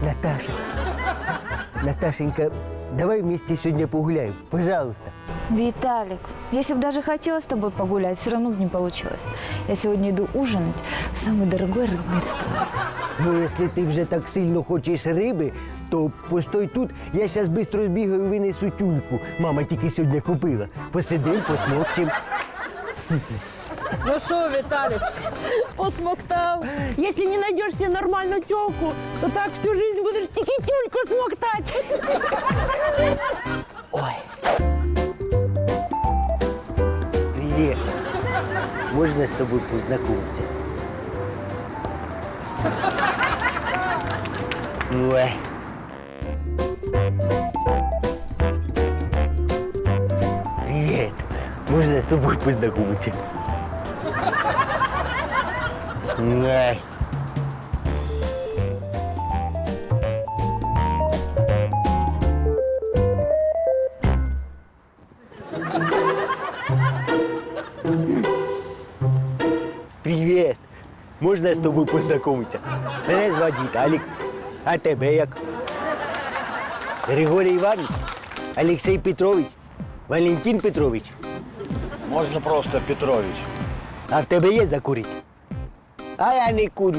Наташа. Наташенька, давай вместе сегодня погуляем, пожалуйста. Виталик, если бы даже хотела с тобой погулять, все равно бы не получилось. Я сегодня иду ужинать в самый дорогой рыбный ресторан. Ну, если ты вже так сильно хочеш риби, то постой тут, я зараз швидко збігаю, винесу тюльку. Мама тільки сьогодні купила. Посидим, посмокчем. Ну що, Віталічка, посмоктав? Если не найдешь себе нормальную телку, то так всю жизнь будешь тільки тюльку смоктать. Ой. Привет. Можно с тобой познакомиться? Ой. Привет. Можно с тобой познакомиться? Ой. Привіт! Можна А тебе як? Григорій Іванович? Олексій Петрович? Валентин Петрович? Можно просто Петрович. А в тебе є закурити? А я не курю.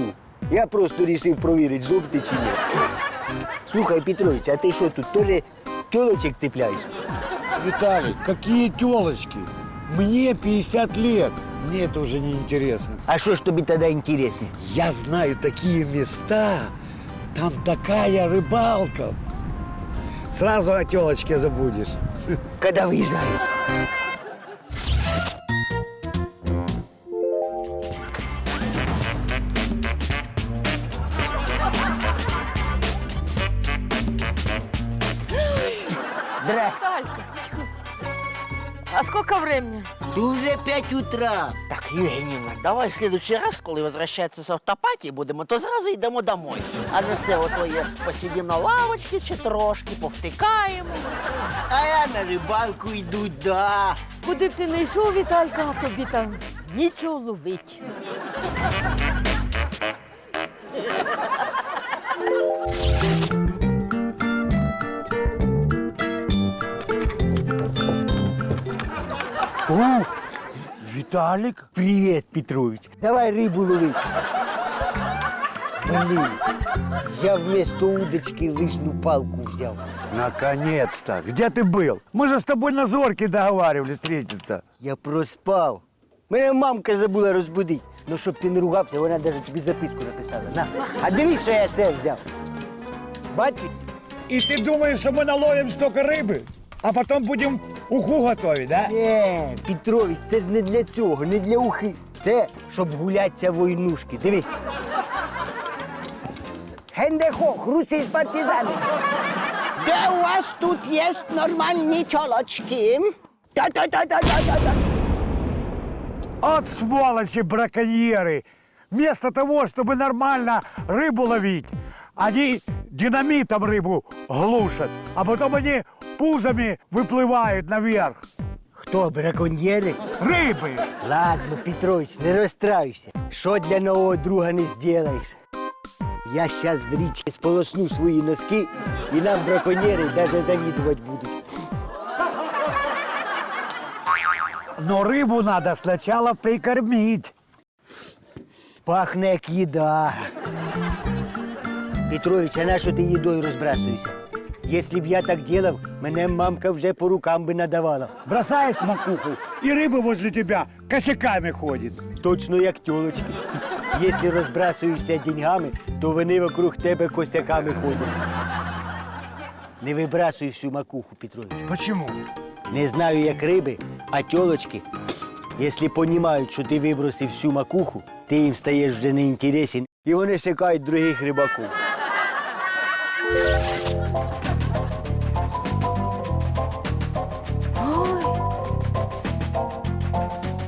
Я просто вирішив провірити, зуб ти чи ні. Слухай, Петрович, а ти що тут теж тілочок цепляєш? Виталий, какие телочки? Мне 50 лет. Мне это уже не интересно. А що ж тобі тоді інтересно? Я знаю такие места. Там такая рыбалка. Сразу о телочке забудешь. Когда виїжджаю? Сколько времени? Уже 5 утра. Так, Євгенівна, давай в следующий раз, коли возвращатися з автопатії будемо, то зразу йдемо домой. А не це ото є посидимо на лавочці чи трошки, повтикаємо. А я на рибалку йду, да. Куди б ти не йшов, Віталька, а тобі там нічого ловить. О, Виталик? привіт, Петрович. Давай рибу ловить. Блін, я вместо удочки лишню палку взяв. Наконец-то. Где ты был? Мы же с тобой на зорке договаривались встретиться. Я проспав. Мене мамка забула розбудити. Ну, щоб ти не ругався, вона навіть тобі записку написала. На. А дивись, що я ще взяв. Бачиш? И ты думаешь, что мы наловим столько рыбы, а потом будем уху готовить, да? Ні, Петрович, це ж не для цього, не для ухи. Це щоб гулятися войнушки. Дивись. Хендехо, хрусі з партизани. Де у вас тут є нормальні тілочки? Та-та-та-та-та-та. От сволочи браконьеры! Вместо того, чтобы нормально рыбу ловить, они динамитом рыбу глушат, а потом они пузами выплывают наверх. Хто, браконьєри? Рыбы! Ладно, Петрович, не розстраюйся. Що для нового друга не зробиш? Я щас в річці сполосну свої носки, і нам браконьєри навіть завідувати будуть. Но рыбу надо сначала прикормить. Пахне як їда. Петрович, а на що ти їдою розбрасуєшся? Якщо б я так делав, мене мамка вже по рукам би надавала. Бросаешь макуху, и рыба возле тебя косяками ходит. Точно як тьолочки. Якщо розбрасуєшся деньгами, то вони вокруг тебе косяками ходять. Не вибрасуй всю макуху, Петрович. Почему? Не знаю, як риби, а тьолочки, якщо розуміють, що ти вибросив всю макуху, ти їм стаєш вже неінтересен, і вони шукають других рибаків.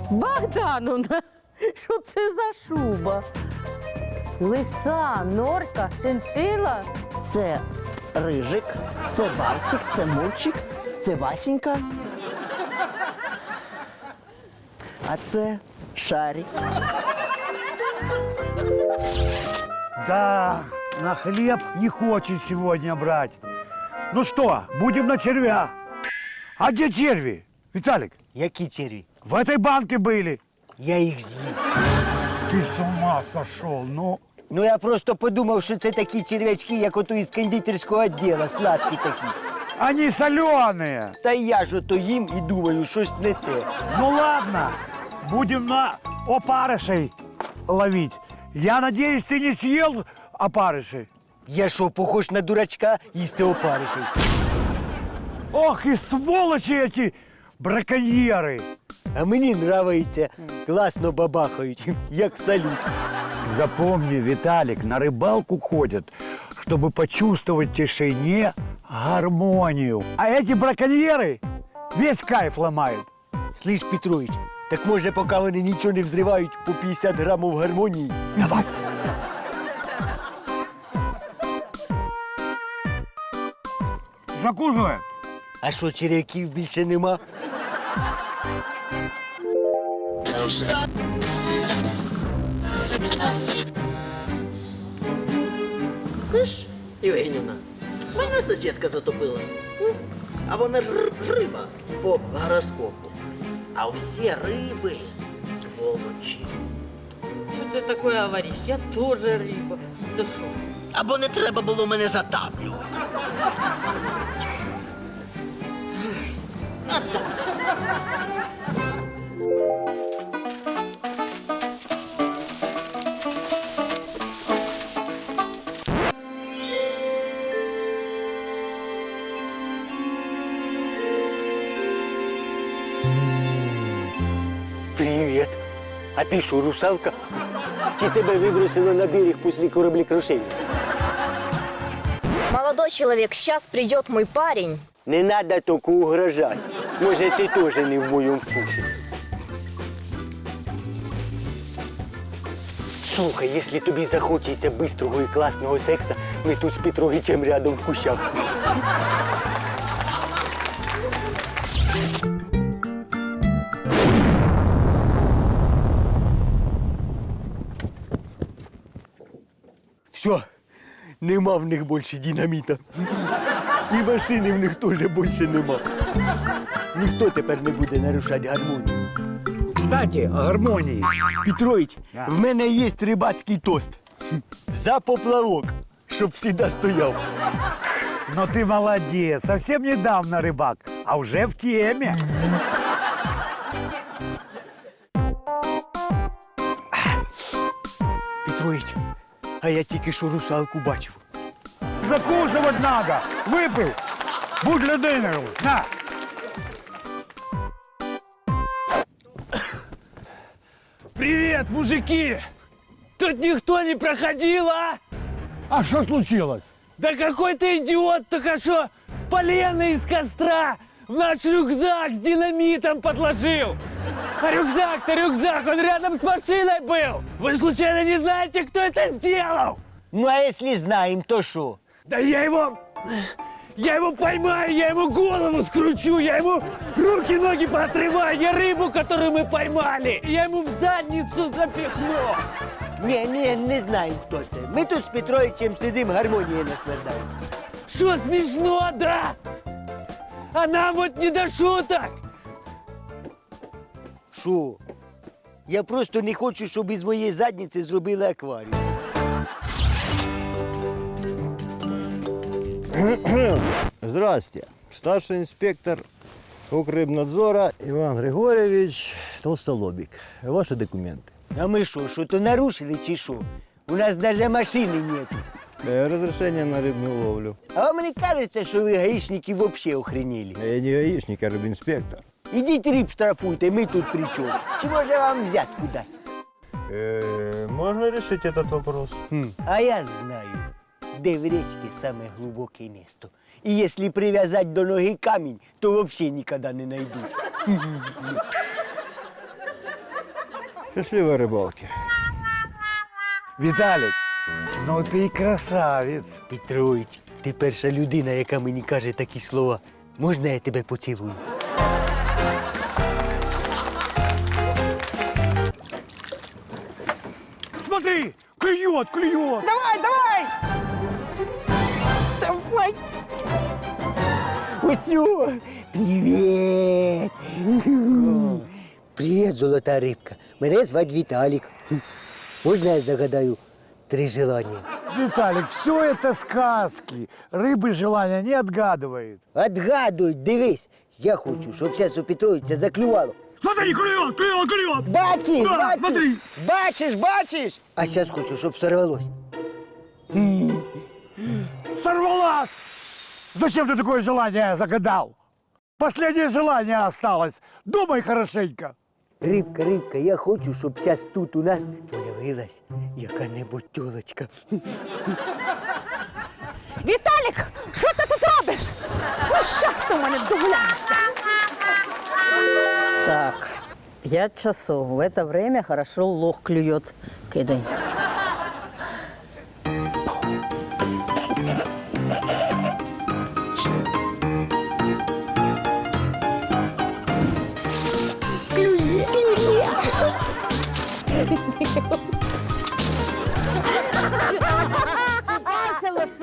Богдановна, що це за шуба? Лиса, норка, шиншила. Це рижик, це барсик, це мурчик, це Васенька. А це шарик. Да, на хлеб не хочет сегодня брать. Ну что, будем на червя. А где черви? Виталик, Які черві? в этой банке были. Я їх з'їв. Ты с ума сошел, ну. Ну я просто подумав, що це такі черв'ячки, як ото із кондитерського відділу, сладкі такі. Они соленые. Та я ж ото їм і думаю, щось не те. Ну ладно, будем на опарышей ловить. Я надеюсь, ты не съел опарышей? Я що, похож на дурачка їсти опаришей? Ох, и сволочи эти браконьеры! А мені нравиться. Класно бабахають, як салют. Запомни, Виталик, на рыбалку ходят, чтобы почувствовать в тишине гармонию. А эти браконьеры весь кайф ломают. Слышь, Петрович, так може, поки вони нічого не взривають по 50 грамів гармонії? Давай. Закусывай. А що, черв'яків більше нема? Киш, Євгенівна, мене сусідка затопила. М? А вона ж р- ж риба по гороскопу. А всі риби сволочі. Что ты такое говоришь? Я тоже рыба. Да что? Або не треба було мене затаплювати. Привіт. А ти що, русалка? Чи тебе вибросило на берег після кораблекрушення? Молодой человек, сейчас придет мой парень. Не треба тільки угрожати. Може, ти теж не в моєму вкусі. Слухай, якщо тобі захочеться бистрого і класного секса, ми тут з Петровичем рядом в кущах. Все, нема в них більше динаміта. І машини в них теж більше нема. Ніхто тепер не буде нарушати гармонію. Кстати, о гармонии. Петрович, в мене є рибацький тост. За поплавок, щоб завжди стояв. Но ты молодец. Совсем недавно рыбак, а уже в теме. Петрович, а я тільки що русалку бачив. Закусывать надо. Выпил. Будь людиною. На. Привет, мужики! Тут никто не проходил, а? А что случилось? Да какой-то идиот только что полено из костра в наш рюкзак с динамитом подложил. А рюкзак-то рюкзак, он рядом с машиной был. Вы случайно не знаете, кто это сделал? Ну, а якщо знаємо, то що? Да я его... Я его поймаю, я ему голову скручу, я ему руки-ноги поотрываю, я рыбу, которую мы поймали, я ему в задницу запихну. Ні, ні, не знаємо, хто це. Ми тут з Петровичем сидимо, гармонією наслаждаємо. Что смешно, да? А нам вот не до шуток. Що? Я просто не хочу, щоб із моєї задниці зробили акваріум. Здрасте. Старший инспектор Укррыбнадзора Иван Григорьевич Толстолобик. Ваши документы. А ми що, що то нарушили чи що? У нас навіть машини нету. Э, Разрешение на рыбную ловлю. А вам не кажеться, що ви гаїшники взагалі охренели? Я не гаишник, а рыбинспектор. Ідіть риб штрафуйте, ми тут при чому? Чи може вам взятку дати? Э, можно решить этот вопрос? Хм, а я знаю, де в річці саме глибоке місто. І якщо прив'язати до ноги камінь, то взагалі ніколи не знайдуть. Счастливой рыбалки. Виталик, Ну ты и красавец. Петрович, ти перша людина, яка мені каже такі слова. Можна я тебе поцілую? Смотри, клюет, клюет. Давай, давай! Давай! Усю! Привіт! Привіт, золота рибка. Мене звати Віталік. Можна я загадаю три желання? Виталик, все это сказки. Рыбы желания не отгадывает. Отгадуй, дивись. Я хочу, щоб зараз у Петровича заклювало. Смотри, клюет, клюет, клюет. Бачиш, Да, бачиш, смотри. бачиш, бачиш. А зараз хочу, щоб сорвалось. Сорвалась! Зачем ты такое желание загадал? Последнее желание осталось. Думай хорошенько. Рибка, рибка, я хочу, щоб зараз тут у нас появилась яка-небудь тюлочка. Віталік, що ти тут робиш? Ну, щас ти у мене догуляєшся. Так, пять часов. В это время хорошо лох клюет. Кидай.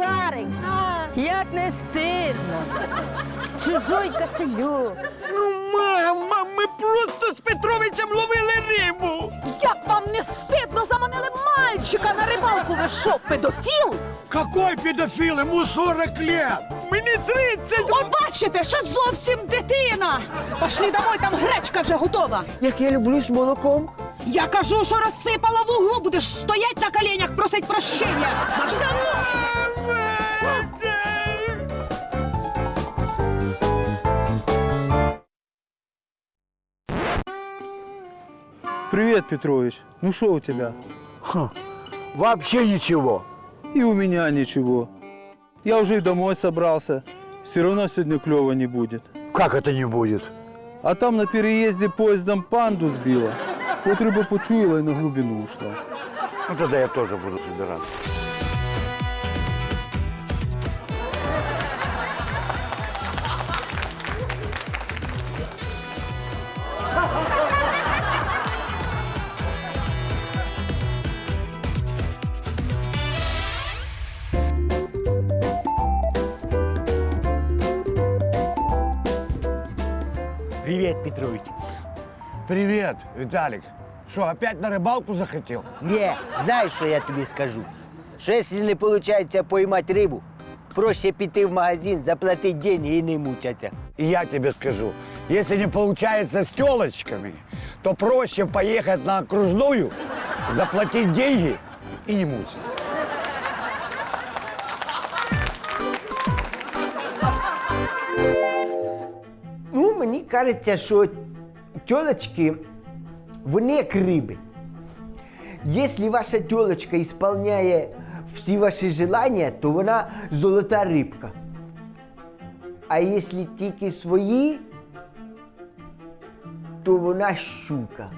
Ася, лошарик! Як не стидно! Чужой кошелек! Ну, мама, ми просто з Петровичем ловили рибу! Як вам не стидно заманили мальчика на рибалку? Ви що, педофіл? Какой педофил? Ему 40 лет. Мені 30! О, бачите, ще зовсім дитина. Пошли домой, там гречка вже готова. Як я люблю з молоком. Я кажу, що розсипала в углу, будеш стоять на коленях, просить прощення. Марш домой! Привет, Петрович. Ну что у тебя? Вообще ничего. И у меня ничего. Я уже и домой собрался. Все равно сегодня клево не будет. Как это не будет? А там на переезде поездом панду сбила. Вот рыба почуяла и на глубину ушла. Ну тогда я тоже буду собираться. Петрович. Привет, Виталик. Что, опять на рыбалку захотел? Ні, знаєш, що я тобі скажу? Що якщо не виходить поймати рибу, проще піти в магазин, заплатити деньги і не мучатися. И я тебе скажу, если не получается с телочками, то проще поехать на окружную, заплатить деньги и не мучиться. Мені кажеться, що тілочки, вони як риби. Якщо ваша тілочка ісполняє всі ваші желання, то вона золота рибка. А якщо тільки свої, то вона щука.